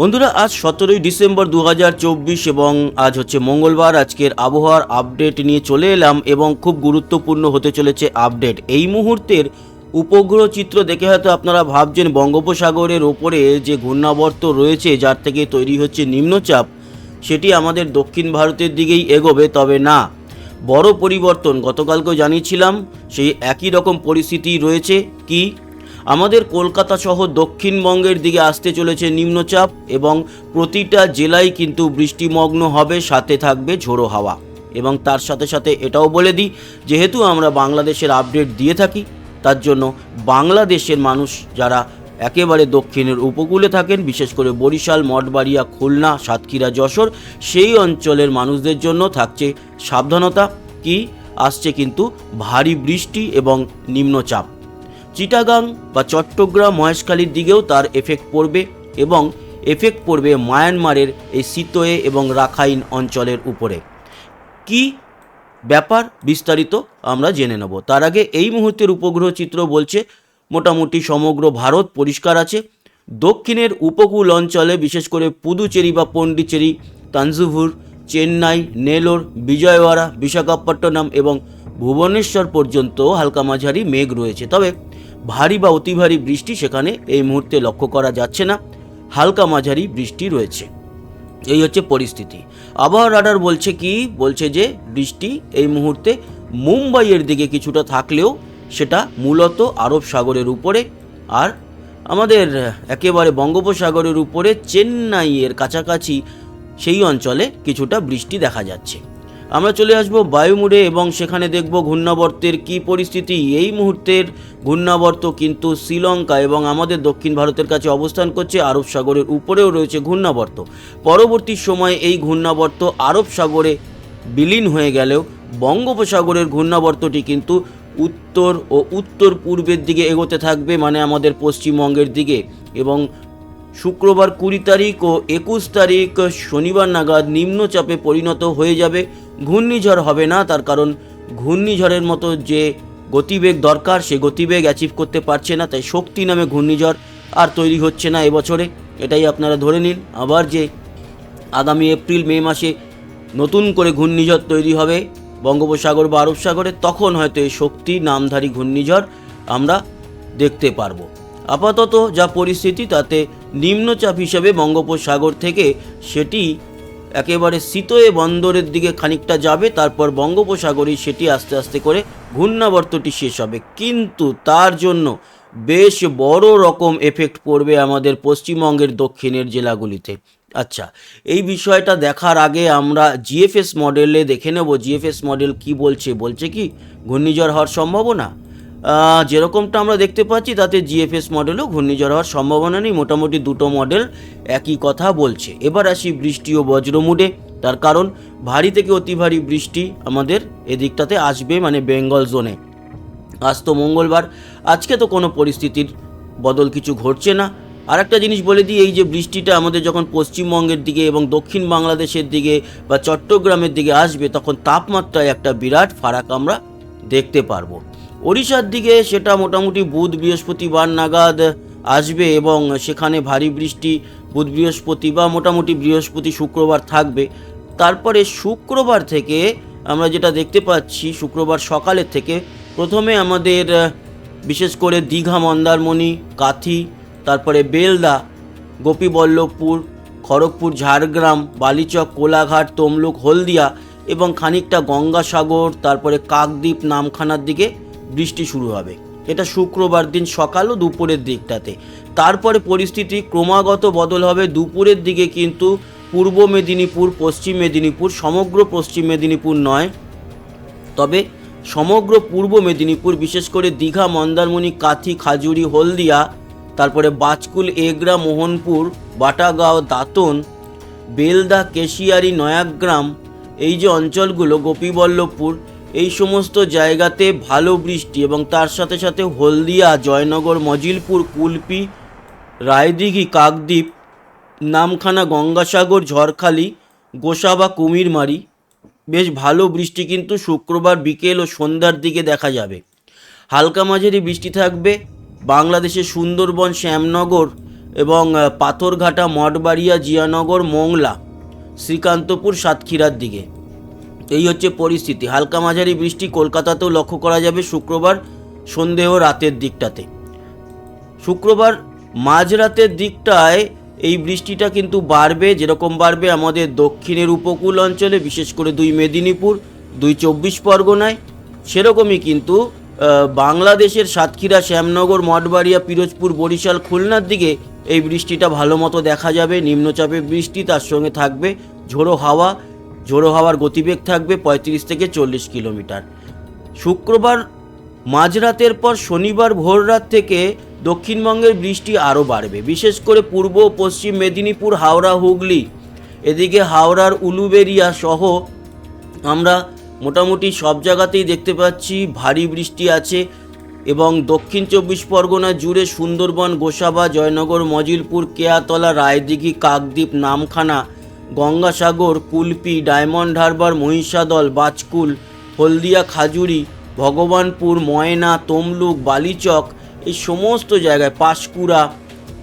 বন্ধুরা, আজ সতেরোই ডিসেম্বর দু হাজার চব্বিশ এবং আজ হচ্ছে মঙ্গলবার। আজকের আবহাওয়ার আপডেট নিয়ে চলে এলাম এবং খুব গুরুত্বপূর্ণ হতে চলেছে আপডেট। এই মুহূর্তের উপগ্রহ চিত্র দেখে হয়তো আপনারা ভাবছেন, বঙ্গোপসাগরের ওপরে যে ঘূর্ণাবর্ত রয়েছে, যার থেকে তৈরি হচ্ছে নিম্নচাপ, সেটি আমাদের দক্ষিণ ভারতের দিকেই এগোবে, তবে না। বড় পরিবর্তন, গতকালকেও জানিয়েছিলাম, সেই একই রকম পরিস্থিতি রয়েছে। কি? আমাদের কলকাতা সহ দক্ষিণবঙ্গের দিকে আসতে চলেছে নিম্নচাপ এবং প্রতিটা জেলায় কিন্তু বৃষ্টিমগ্ন হবে, সাথে থাকবে ঝোড়ো হাওয়া। এবং তার সাথে সাথে এটাও বলে দিই, যেহেতু আমরা বাংলাদেশের আপডেট দিয়ে থাকি, তার জন্য বাংলাদেশের মানুষ যারা একেবারে দক্ষিণের উপকূলে থাকেন, বিশেষ করে বরিশাল, মঠবাড়িয়া, খুলনা, সাতক্ষীরা, যশোর, সেই অঞ্চলের মানুষদের জন্য থাকছে সাবধানতা। কি? আসছে কিন্তু ভারী বৃষ্টি এবং নিম্নচাপ। চিটাগাং বা চট্টগ্রাম মহেশখালীর দিকেও তার এফেক্ট পড়বে এবং এফেক্ট পড়বে মায়ানমারের এই সিতোয়ে এবং রাখাইন অঞ্চলের উপরে। কি ব্যাপার বিস্তারিত আমরা জেনে নেব। তার আগে এই মুহূর্তের উপগ্রহ চিত্র বলছে, মোটামুটি সমগ্র ভারত পরিষ্কার আছে। দক্ষিণের উপকূল অঞ্চলে বিশেষ করে পুদুচেরি বা পন্ডিচেরি তানজুভুর চেন্নাই, নেলোর, বিজয়ওয়াড়া, বিশাখাপট্টনম এবং ভুবনেশ্বর পর্যন্ত হালকা মাঝারি মেঘ রয়েছে। তবে ভারী বা অতি ভারী বৃষ্টি সেখানে এই মুহূর্তে লক্ষ্য করা যাচ্ছে না। হালকা মাঝারি বৃষ্টি রয়েছে। এই হচ্ছে পরিস্থিতি। আবহাওয়া রাডার বলছে কি? বলছে যে বৃষ্টি এই মুহূর্তে মুম্বাইয়ের দিকে কিছুটা থাকলেও সেটা মূলত আরব সাগরের উপরে আর আমাদের একেবারে বঙ্গোপসাগরের উপরে, চেন্নাইয়ের কাছাকাছি সেই অঞ্চলে কিছুটা বৃষ্টি দেখা যাচ্ছে। আমরা চলে আসব বায়ুমুড়ে এবং সেখানে দেখব ঘূর্ণাবর্তের কি পরিস্থিতি। এই মুহূর্তের ঘূর্ণাবর্ত কিন্তু শ্রীলঙ্কা এবং আমাদের দক্ষিণ ভারতের কাছে অবস্থান করছে আরব সাগরের উপরেও রয়েছে ঘূর্ণাবর্ত। পরবর্তী সময়ে এই ঘূর্ণাবর্ত আরব সাগরে বিলীন হয়ে গেলেও বঙ্গোপসাগরের ঘূর্ণাবর্তটি কিন্তু উত্তর ও উত্তর পূর্বের দিকে এগোতে থাকবে মানে আমাদের পশ্চিমবঙ্গের দিকে। এবং শুক্রবার কুড়ি তারিখ ও একুশ তারিখ শনিবার নাগাদ নিম্নচাপে পরিণত হয়ে যাবে। ঘূর্ণিঝড় হবে না, তার কারণ ঘূর্ণিঝড়ের মতো যে গতিবেগ দরকার, সে গতিবেগ অ্যাচিভ করতে পারছে না, তাই শক্তি নামে ঘূর্ণিঝড় আর তৈরি হচ্ছে না এবছরে। এটাই আপনারা ধরে নিন। আবার যে আগামী এপ্রিল, মে মাসে নতুন করে ঘূর্ণিঝড় তৈরি হবে বঙ্গোপসাগর বা আরব সাগরে, তখন হয়তো এই শক্তি নামধারী ঘূর্ণিঝড় আমরা দেখতে পারব। আপাতত যা পরিস্থিতি তাতে নিম্নচাপ হিসেবে বঙ্গোপসাগর থেকে সেটি একেবারে শীতয়ে বন্দরের দিকে খানিকটা যাবে, তারপর বঙ্গোপসাগরে সেটি আস্তে আস্তে করে ঘূর্ণাবর্তটি শেষ হবে। কিন্তু তার জন্য বেশ বড় রকম এফেক্ট পড়বে আমাদের পশ্চিমবঙ্গের দক্ষিণের জেলাগুলিতে। আচ্ছা এই বিষয়টা দেখার আগে আমরা জিএফএস মডেলে দেখে নেব। জিএফএস মডেল কি বলছে? বলছে কি, ঘূর্ণিঝড় হওয়ার সম্ভাবনা? যেরকমটা আমরা দেখতে পাচ্ছি, তাতে জিএফএস মডেলও ঘূর্ণিঝড় হওয়ার সম্ভাবনা নেই। মোটামুটি দুটো মডেল একই কথা বলছে। এবার আসি বৃষ্টি ও বজ্রমুডে তার কারণ, ভারী থেকে অতি ভারী বৃষ্টি আমাদের এদিকটাতে আসবে মানে বেঙ্গল জোনে। আজ তো মঙ্গলবার। আজকে তো কোনো পরিস্থিতির বদল কিছু ঘটছে না। আর একটা জিনিস বলে দিই, এই যে বৃষ্টিটা আমাদের যখন পশ্চিমবঙ্গের দিকে এবং দক্ষিণ বাংলাদেশের দিকে বা চট্টগ্রামের দিকে আসবে, তখন তাপমাত্রায় একটা বিরাট ফারাক আমরা দেখতে পারব। ওড়িশার দিকে সেটা মোটামুটি বুধ বৃহস্পতিবার নাগাদ আসবে এবং সেখানে ভারী বৃষ্টি বুধ বৃহস্পতি বা মোটামুটি বৃহস্পতি শুক্রবার থাকবে। তারপরে শুক্রবার থেকে আমরা যেটা দেখতে পাচ্ছি, শুক্রবার সকালের থেকে প্রথমে আমাদের, বিশেষ করে দীঘা, মন্দারমণি, কাথি, তারপরে বেলদা, গোপীবল্লভপুর, খড়গপুর, ঝাড়গ্রাম, বালিচক, কোলাঘাট, তমলুক, হলদিয়া এবং খানিকটা গঙ্গাসাগর, তারপরে কাকদ্বীপ, নামখানার দিকে বৃষ্টি শুরু হবে। এটা শুক্রবার দিন সকাল ও দুপুরের দিকটাতে। তারপরে পরিস্থিতি ক্রমাগত বদল হবে। দুপুরের দিকে কিন্তু পূর্ব মেদিনীপুর, পশ্চিম মেদিনীপুর, সমগ্র পশ্চিম মেদিনীপুর নয়। তবে সমগ্র পূর্ব মেদিনীপুর, বিশেষ করে দীঘা, মন্দারমণি, কাথি, খাজুরি, হলদিয়া, তারপরে বাজকুল এগরা, মোহনপুর, বাটাগাঁও, দাঁতন, বেলদা, কেশিয়ারি, নয়াগ্রাম, এই যে অঞ্চলগুলো, গোপীবল্লভপুর এই সমস্ত জায়গাতে ভালো বৃষ্টি এবং তার সাথে সাথে হলদিয়া, জয়নগর, মজিলপুর, কুলপি, রায়দিঘি, কাকদ্বীপ, নামখানা, গঙ্গাসাগর, ঝড়খালি, গোসাবা, কুমিরমারি, বেশ ভালো বৃষ্টি কিন্তু শুক্রবার বিকেল ও সন্ধ্যার দিকে দেখা যাবে। হালকা মাঝারি বৃষ্টি থাকবে। বাংলাদেশের সুন্দরবন, শ্যামনগর এবং পাথরঘাটা, মঠবাড়িয়া, জিয়ানগর, মোংলা, শ্রীকান্তপুর, সাতক্ষীরার দিকে। এই হচ্ছে পরিস্থিতি। হালকা মাঝারি বৃষ্টি কলকাতাতেও লক্ষ্য করা যাবে শুক্রবার সন্ধেহ রাতের দিকটাতে। শুক্রবার মাঝরাতের দিকটায় এই বৃষ্টিটা কিন্তু বাড়বে, যেরকম বাড়বে আমাদের দক্ষিণের উপকূল অঞ্চলে, বিশেষ করে দুই মেদিনীপুর, দুই চব্বিশ পরগনায়। সেরকমই কিন্তু বাংলাদেশের সাতক্ষীরা, শ্যামনগর, মঠবাড়িয়া, পিরোজপুর, বরিশাল, খুলনার দিকে এই বৃষ্টিটা ভালো মতো দেখা যাবে। নিম্নচাপে বৃষ্টি তার সঙ্গে থাকবে, ঝোড়ো হাওয়া ঝোড়ো হাওয়ার গতিবেগ থাকবে পঁয়ত্রিশ থেকে চল্লিশ কিলোমিটার। শুক্রবার মাঝরাতের পর শনিবার ভোররাত থেকে দক্ষিণবঙ্গের বৃষ্টি আরও বাড়বে। বিশেষ করে পূর্ব ও পশ্চিম মেদিনীপুর, হাওড়া, হুগলি, এদিকে হাওড়ার উলুবেরিয়া সহ আমরা মোটামুটি সব জায়গাতেই দেখতে পাচ্ছি ভারী বৃষ্টি আছে এবং দক্ষিণ চব্বিশ পরগনা জুড়ে সুন্দরবন, গোসাবা, জয়নগর, মজিলপুর, কেয়াতলা, রায়দিঘি, কাকদ্বীপ, নামখানা গঙ্গাসাগর, কুলপি, ডায়মন্ড হারবার, মহিষাদল, বাজকুল, হলদিয়া খাজুরি, ভগবানপুর, ময়না, তমলুক, বালিচক, এই সমস্ত জায়গায় পাঁশকুড়া,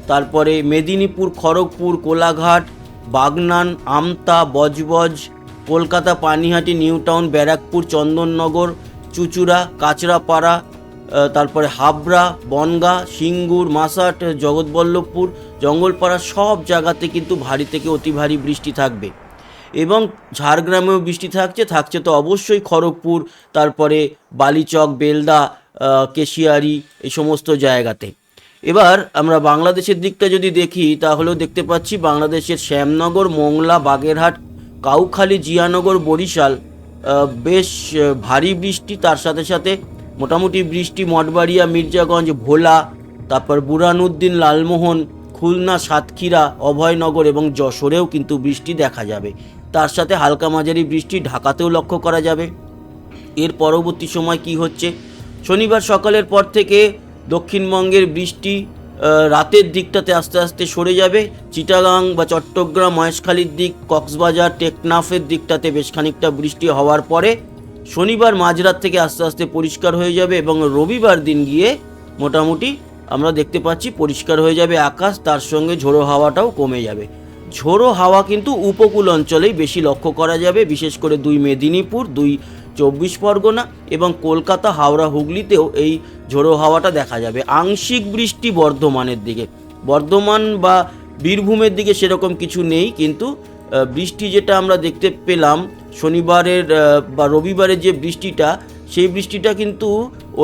তারপরে মেদিনীপুর, খড়গপুর, কোলাঘাট, বাগনান, আমতা, বজবজ, কলকাতা, পানিহাটি, নিউটাউন, ব্যারাকপুর, চন্দননগর, চুচুড়া, কাঁচরাপাড়া তারপরে হাবড়া, বনগা, সিঙ্গুর, মাসাট, জগৎবল্লভপুর, জঙ্গলপাড়া সব জায়গাতে কিন্তু ভারী থেকে অতি ভারী বৃষ্টি থাকবে। এবং ঝাড়গ্রামেও বৃষ্টি থাকছে থাকছে তো অবশ্যই খড়গপুর, তারপরে বালিচক, বেলদা কেশিয়ারি, এই সমস্ত জায়গাতে। এবার আমরা বাংলাদেশের দিকটা যদি দেখি, তাহলেও দেখতে পাচ্ছি বাংলাদেশের শ্যামনগর, মোংলা, বাগেরহাট, কাউখালী, জিয়ানগর, বরিশাল বেশ ভারী বৃষ্টি, তার সাথে সাথে মোটামুটি বৃষ্টি, মঠবাড়িয়া, মির্জাগঞ্জ, ভোলা, তারপর বুরানুদ্দিন, লালমোহন, খুলনা, সাতক্ষীরা, অভয়নগর এবং যশোরেও কিন্তু বৃষ্টি দেখা যাবে। তার সাথে হালকা মাঝারি বৃষ্টি ঢাকাতেও লক্ষ্য করা যাবে। এর পরবর্তী সময় কি হচ্ছে? শনিবার সকালের পর থেকে দক্ষিণবঙ্গের বৃষ্টি রাতের দিকটাতে আস্তে আস্তে সরে যাবে। চিটাগাং বা চট্টগ্রাম, মহেশখালীর দিক, কক্সবাজার, টেকনাফের দিকটাতে বেশ খানিকটা বৃষ্টি হওয়ার পরে শনিবার মাঝরাত থেকে আস্তে আস্তে পরিষ্কার হয়ে যাবে এবং রবিবার দিন গিয়ে মোটামুটি আমরা দেখতে পাচ্ছি পরিষ্কার হয়ে যাবে আকাশ, তার সঙ্গে ঝোড়ো হাওয়াটাও কমে যাবে। ঝোড়ো হাওয়া কিন্তু উপকূল অঞ্চলেই বেশি লক্ষ্য করা যাবে, বিশেষ করে দুই মেদিনীপুর, দুই চব্বিশ পরগনা এবং কলকাতা, হাওড়া, হুগলিতেও এই ঝোড়ো হাওয়াটা দেখা যাবে। আংশিক বৃষ্টি বর্ধমানের দিকে। বর্ধমান বা বীরভূমের দিকে সেরকম কিছু নেই, কিন্তু বৃষ্টি যেটা আমরা দেখতে পেলাম শনিবারের বা রবিবারের যে বৃষ্টিটা, সেই বৃষ্টিটা কিন্তু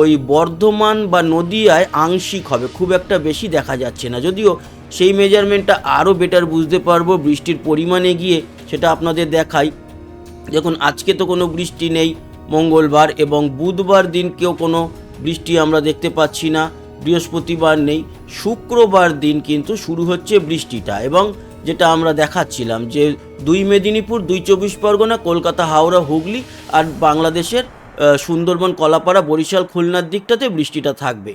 ওই বর্ধমান বা নদিয়ায় আংশিক হবে, খুব একটা বেশি দেখা যাচ্ছে না। যদিও সেই মেজারমেন্টটা আরও বেটার বুঝতে পারব বৃষ্টির পরিমাণে গিয়ে, সেটা আপনাদের দেখাই। দেখুন, আজকে তো কোনো বৃষ্টি নেই মঙ্গলবার এবং বুধবার দিনকেও কোনো বৃষ্টি আমরা দেখতে পাচ্ছি না, বৃহস্পতিবার নেই, শুক্রবার দিন কিন্তু শুরু হচ্ছে বৃষ্টিটা এবং যেটা আমরা দেখাচ্ছিলাম যে দুই মেদিনীপুর, দুই চব্বিশ পরগনা, কলকাতা, হাওড়া, হুগলি আর বাংলাদেশের সুন্দরবন, কলাপাড়া, বরিশাল, খুলনার দিকটাতে বৃষ্টিটা থাকবে।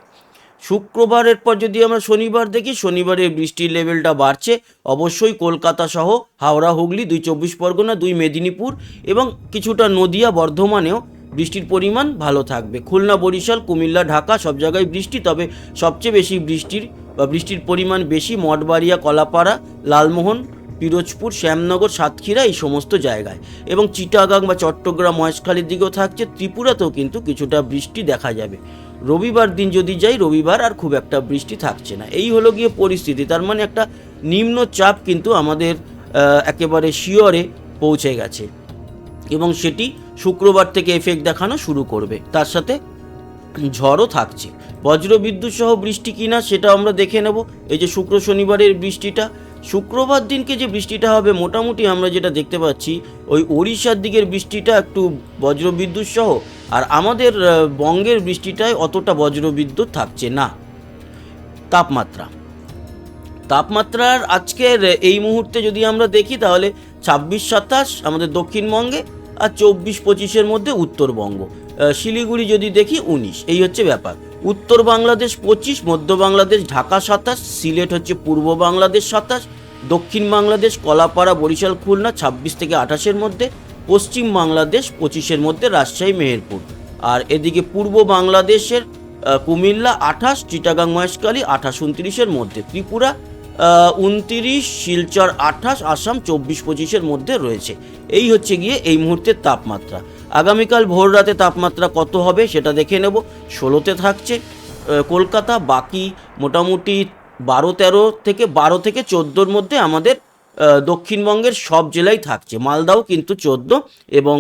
শুক্রবারের পর যদি আমরা শনিবার দেখি, শনিবারে বৃষ্টির লেভেলটা বাড়ছে। অবশ্যই কলকাতা সহ হাওড়া, হুগলি, দুই চব্বিশ পরগনা, দুই মেদিনীপুর এবং কিছুটা নদিয়া, বর্ধমানেও বৃষ্টির পরিমাণ ভালো থাকবে। খুলনা, বরিশাল, কুমিল্লা, ঢাকা সব জায়গায় বৃষ্টি, তবে সবচেয়ে বেশি বৃষ্টির বা বৃষ্টির পরিমাণ বেশি মঠবাড়িয়া, কলাপাড়া, লালমোহন, পিরোজপুর, শ্যামনগর, সাতক্ষীরা এই সমস্ত জায়গায়। এবং চিটাগাং বা চট্টগ্রাম, মহেশখালীর দিকেও থাকছে, ত্রিপুরাতেও কিন্তু কিছুটা বৃষ্টি দেখা যাবে। রবিবার দিন যদি যাই, রবিবার আর খুব একটা বৃষ্টি থাকছে না। এই হলো গিয়ে পরিস্থিতি। তার মানে একটা নিম্নচাপ কিন্তু আমাদের একেবারে শিওরে পৌঁছে গেছে। এবং সেটি শুক্রবার থেকে এফেক্ট দেখানো শুরু করবে। তার সাথে ঝড়ও থাকছে। বজ্রবিদ্যুৎ সহ বৃষ্টি কিনা সেটা আমরা দেখে নেব। এই যে শুক্র শনিবারের বৃষ্টিটা, শুক্রবার দিনকে যে বৃষ্টিটা হবে মোটামুটি আমরা যেটা দেখতে পাচ্ছি, ওই ওড়িশার দিকের বৃষ্টিটা একটু বজ্রবিদ্যুৎ সহ আর আমাদের বঙ্গের বৃষ্টিটায় অতটা বজ্রবিদ্যুৎ থাকছে না। তাপমাত্রা। তাপমাত্রার আজকের এই মুহূর্তে যদি আমরা দেখি তাহলে ছাব্বিশ সাতাশ আমাদের দক্ষিণবঙ্গে আর চব্বিশ পঁচিশের মধ্যে উত্তরবঙ্গ। শিলিগুড়ি যদি দেখি উনিশ, এই হচ্ছে ব্যাপার। উত্তর বাংলাদেশ পঁচিশ, মধ্য বাংলাদেশ ঢাকা সাতাশ, সিলেট হচ্ছে পূর্ব বাংলাদেশ সাতাশ, দক্ষিণ বাংলাদেশ, কলাপাড়া, বরিশাল, খুলনা ছাব্বিশ থেকে আঠাশের মধ্যে, পশ্চিম বাংলাদেশ পঁচিশের মধ্যে, রাজশাহী, মেহেরপুর। আর এদিকে পূর্ব বাংলাদেশের কুমিল্লা আঠাশ, চিটাগাং মহেশকালী আঠাশ, উনত্রিশের মধ্যে, ত্রিপুরা উনতিরিশ, শিলচর আঠাশ, আসাম চব্বিশ পঁচিশের মধ্যে রয়েছে। এই হচ্ছে গিয়ে এই মুহূর্তের তাপমাত্রা। আগামীকাল ভোর রাতে তাপমাত্রা কত হবে সেটা দেখে নেব। ষোলোতে থাকছে কলকাতা, বাকি মোটামুটি বারো, তেরো থেকে বারো থেকে চোদ্দোর মধ্যে আমাদের দক্ষিণবঙ্গের সব জেলায় থাকছে। মালদাও কিন্তু চোদ্দ এবং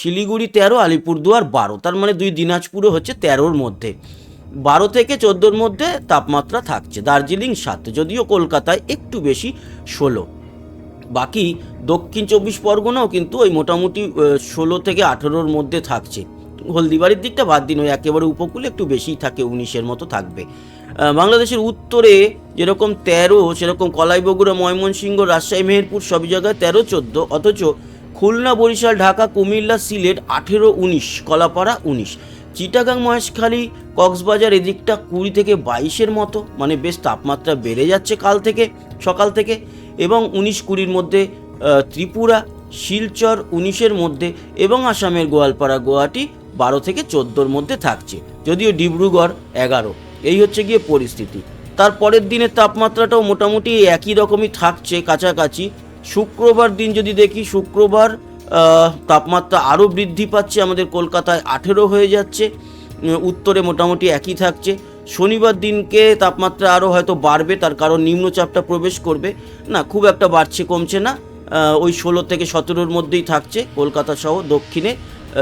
শিলিগুড়ি তেরো, আলিপুরদুয়ার বারো। তার মানে দুই দিনাজপুরও হচ্ছে তেরোর মধ্যে। বারো থেকে চোদ্দোর মধ্যে তাপমাত্রা থাকছে। দার্জিলিং সাত, যদিও কলকাতায় একটু বেশি ষোলো। বাকি দক্ষিণ চব্বিশ পরগনাও কিন্তু ওই মোটামুটি ষোলো থেকে আঠেরোর মধ্যে থাকছে। হলদিবাড়ির দিকটা বাদ দিন, ওই একেবারে উপকূলে একটু বেশিই থাকে, উনিশের মতো থাকবে। বাংলাদেশের উত্তরে যেরকম তেরো, সেরকম কলাই বগুড়া ময়মনসিংহ, রাজশাহী, মেহেরপুর সব জায়গায় তেরো, চোদ্দ, অথচ খুলনা, বরিশাল, ঢাকা, কুমিল্লা, সিলেট আঠেরো, উনিশ, কলাপাড়া, উনিশ। চিটাগাং মহেশখালী কক্সবাজার এদিকটা কুড়ি থেকে বাইশের মতো। মানে বেশ তাপমাত্রা বেড়ে যাচ্ছে কাল থেকে, সকাল থেকে। এবং উনিশ কুড়ির মধ্যে ত্রিপুরা, শিলচর উনিশের মধ্যে এবং আসামের গোয়ালপাড়া, গুয়াহাটি বারো থেকে চোদ্দোর মধ্যে থাকছে। যদিও ডিব্রুগড় এগারো। এই হচ্ছে গিয়ে পরিস্থিতি। তার পরের দিনের তাপমাত্রাটাও মোটামুটি একই রকমই থাকছে কাছাকাছি। শুক্রবার দিন যদি দেখি, শুক্রবার তাপমাত্রা আরও বৃদ্ধি পাচ্ছে, আমাদের কলকাতায় আঠেরো হয়ে যাচ্ছে উত্তরে মোটামুটি একই থাকছে। শনিবার দিনকে তাপমাত্রা আরও হয়তো বাড়বে, তার কারণ নিম্নচাপটা প্রবেশ করবে। না, খুব একটা বাড়ছে, কমছে না। ওই ষোলো থেকে সতেরোর মধ্যেই থাকছে কলকাতা সহ দক্ষিণে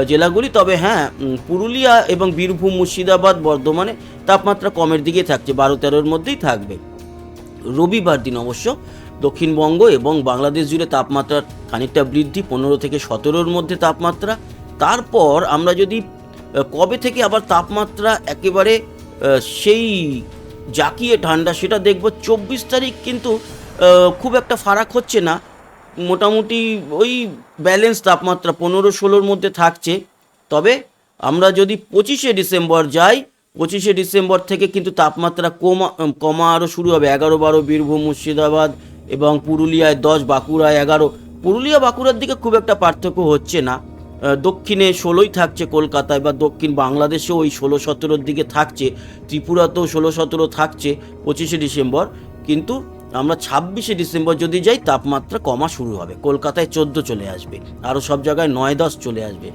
জেলাগুলি। তবে হ্যাঁ পুরুলিয়া এবং বীরভূম, মুর্শিদাবাদ বর্ধমানে তাপমাত্রা কমের দিকে থাকছে, বারো তেরোর মধ্যেই থাকবে। রবিবার দিন অবশ্য দক্ষিণবঙ্গ এবং বাংলাদেশ জুড়ে তাপমাত্রা খানিকটা বৃদ্ধি, পনেরো থেকে সতেরোর মধ্যে তাপমাত্রা। তারপর আমরা যদি কবে থেকে আবার তাপমাত্রা একেবারে সেই জাকিয়ে ঠান্ডা সেটা দেখব, চব্বিশ তারিখ কিন্তু খুব একটা ফারাক হচ্ছে না। মোটামুটি ওই ব্যালেন্স তাপমাত্রা পনেরো ষোলোর মধ্যে থাকছে। তবে আমরা যদি পঁচিশে ডিসেম্বর যাই, পঁচিশে ডিসেম্বর থেকে কিন্তু তাপমাত্রা কমা কমা আরও শুরু হবে। এগারো বারো বীরভূম, মুর্শিদাবাদ এবং পুরুলিয়ায় দশ, বাঁকুড়ায় এগারো। পুরুলিয়া, বাঁকুড়ার দিকে খুব একটা পার্থক্য হচ্ছে না। দক্ষিণে ষোলোই থাকছে কলকাতায় বা দক্ষিণ বাংলাদেশেও ওই ষোলো সতেরোর দিকে থাকছে। ত্রিপুরাতেও ষোলো সতেরো থাকছে পঁচিশে ডিসেম্বর। কিন্তু আমরা ছাব্বিশে ডিসেম্বর যদি যাই, তাপমাত্রা কমা শুরু হবে। কলকাতায় চোদ্দ চলে আসবে। আরও সব জায়গায় নয়, দশ চলে আসবে।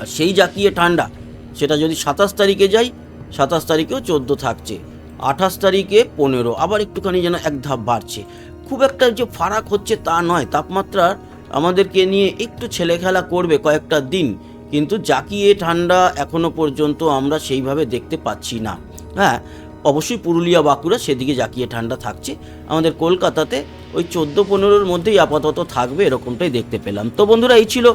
আর সেই জাকিয়ে ঠান্ডা, সেটা যদি সাতাশ তারিখে যাই, সাতাশ তারিখেও চোদ্দ থাকছে। আঠাশ তারিখে পনেরো। আবার একটুখানি যেন এক ধাপ বাড়ছে। খুব একটা যে ফারাক হচ্ছে তা নয়। তাপমাত্রা আমাদেরকে নিয়ে একটু ছেলেখেলা করবে কয়েকটা দিন। কিন্তু জাকিয়ে ঠান্ডা এখনও পর্যন্ত আমরা সেইভাবে দেখতে পাচ্ছি না। হ্যাঁ অবশ্যই পুরুলিয়া, বাঁকুড়া সেদিকে জাকিয়ে ঠান্ডা থাকছে। আমাদের কলকাতাতে ওই চোদ্দ পনেরোর মধ্যেই আপাতত থাকবে, এরকমটাই দেখতে পেলাম। তো বন্ধুরা, এই ছিল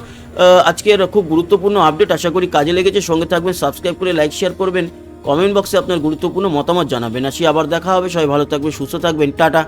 আজকের খুব গুরুত্বপূর্ণ আপডেট। আশা করি কাজে লেগেছে। সঙ্গে থাকবেন, সাবস্ক্রাইব করে, লাইক, শেয়ার করবেন। কমেন্ট বক্সে আপনার গুরুত্বপূর্ণ মতামত জানাবেন। আসি আবার দেখা হবে। সবাই ভালো থাকবেন, সুস্থ থাকবেন। টাটা।